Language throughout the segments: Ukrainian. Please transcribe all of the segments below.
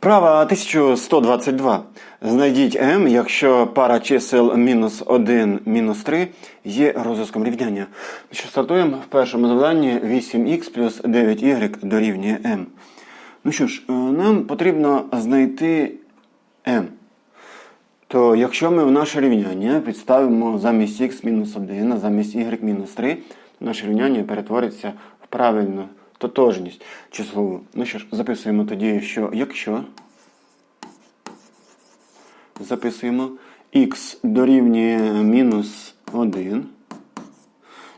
Вправа 1122. Знайдіть m, якщо пара чисел мінус 1, мінус 3 є розв'язком рівняння. Що стартуємо в першому завданні 8х плюс 9y дорівнює m. Ну що ж, е, нам потрібно знайти m. То якщо ми в наше рівняння підставимо замість х мінус 1, а замість y мінус 3, то наше рівняння перетвориться в правильну тотожність числову. Ну що ж, записуємо тоді, що якщо записуємо х дорівнює мінус 1,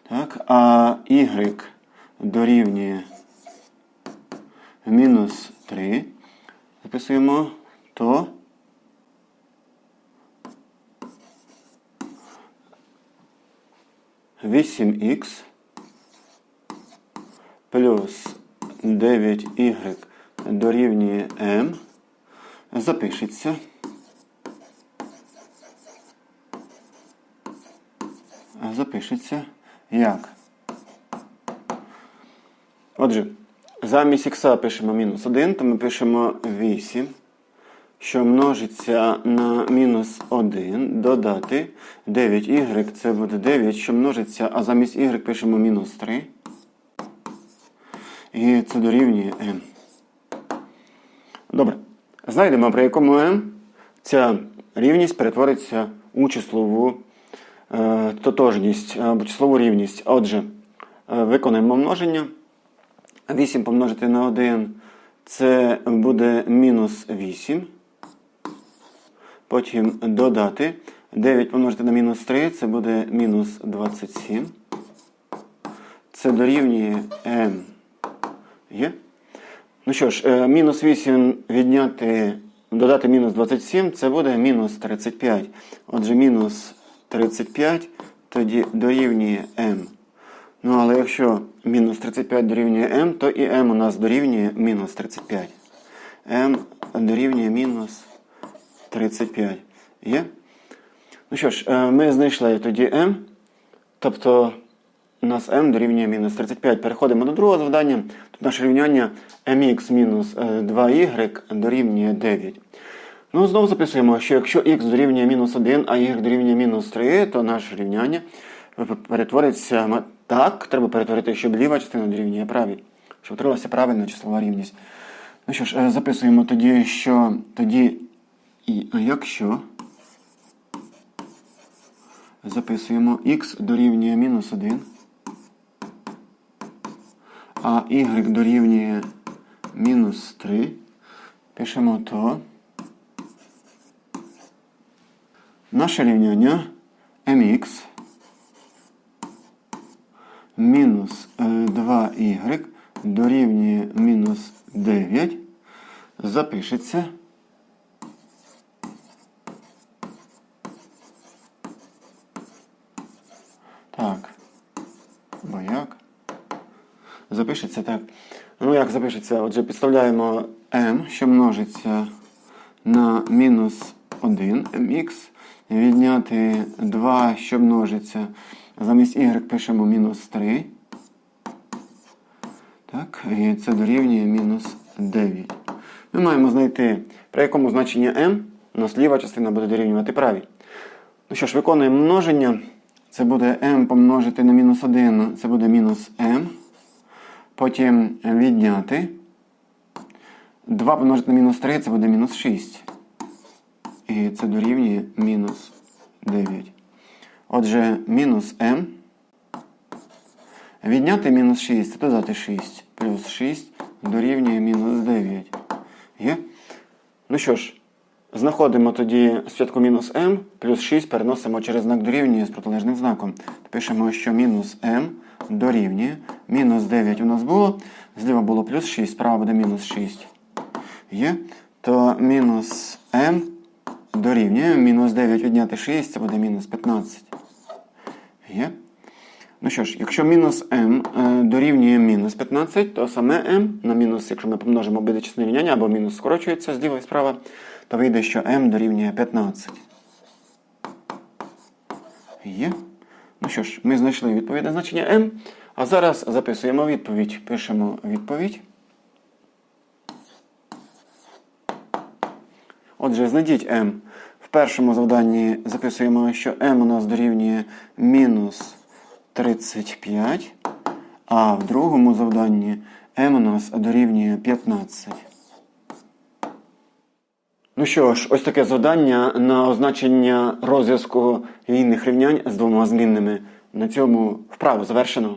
так, а y дорівнює мінус 3, записуємо, то Вісім х плюс 9y дорівнює m запишеться. Запишеться як? Отже, замість х пишемо мінус 1, то ми пишемо 8, що множиться на мінус 1, додати 9y, це буде 9, що множиться, а замість y пишемо мінус 3. І це дорівнює m. Добре. Знайдемо, при якому m ця рівність перетвориться у числову е, тотожність або числову рівність. Отже, е, виконуємо множення. 8 помножити на 1 це буде мінус 8. Потім додати. 9 помножити на мінус 3 це буде мінус 27. Це дорівнює m. Є? Ну що ж, е, мінус 8 відняти, додати мінус 27, це буде мінус 35. Отже, мінус 35 тоді дорівнює m. Ну, але якщо мінус 35 дорівнює m, то і m у нас дорівнює мінус 35. m дорівнює мінус 35. Є? Ну що ж, е, ми знайшли тоді m. Тобто у нас m дорівнює мінус 35. Переходимо до другого завдання. Тут наше рівняння mx мінус 2y дорівнює 9. Ну, знову записуємо, що якщо x дорівнює мінус 1, а y дорівнює мінус 3, то наше рівняння перетвориться так, треба перетворити, щоб ліва частина дорівнює правій, щоб отрималася правильна числова рівність. Ну що ж, е, записуємо тоді, що тоді, і, а якщо записуємо x дорівнює мінус 1, а y дорівнює мінус 3, пишемо то. Наше рівняння mx мінус е, 2y дорівнює мінус 9 запишеться. Так. Бо як? Запишеться так. Ну, як запишеться? Отже, підставляємо m, що множиться на мінус 1 mx. Відняти 2, що множиться. Замість y пишемо мінус 3. Так, і це дорівнює мінус 9. Ми маємо знайти, при якому значенні m у нас ліва частина буде дорівнювати правій. Ну що ж, виконуємо множення. Це буде m помножити на мінус 1, це буде мінус m. Потім відняти. 2 помножити на мінус 3, це буде мінус 6. І це дорівнює мінус 9. Отже, мінус m. Відняти мінус 6 це додати 6. Плюс 6 дорівнює мінус 9. Є? Ну що ж, знаходимо тоді спочатку мінус m, плюс 6 переносимо через знак дорівнює з протилежним знаком. Пишемо, що мінус m дорівнює. Мінус 9 у нас було. Зліва було плюс 6, справа буде мінус 6. Є? То мінус m дорівнює. Мінус 9 відняти 6, це буде мінус 15. Є? Ну що ж, якщо мінус m е, дорівнює мінус 15, то саме m на мінус, якщо ми помножимо обидві частини рівняння, або мінус скорочується зліва і справа, то вийде, що m дорівнює 15. Є? Ну що ж, ми знайшли відповідне значення m. А зараз записуємо відповідь. Пишемо відповідь. Отже, знайдіть m. В першому завданні записуємо, що m у нас дорівнює мінус 35, а в другому завданні m у нас дорівнює 15. Ну що ж, ось таке завдання на означення розв'язку лінійних рівнянь з двома змінними. На цьому вправу завершено.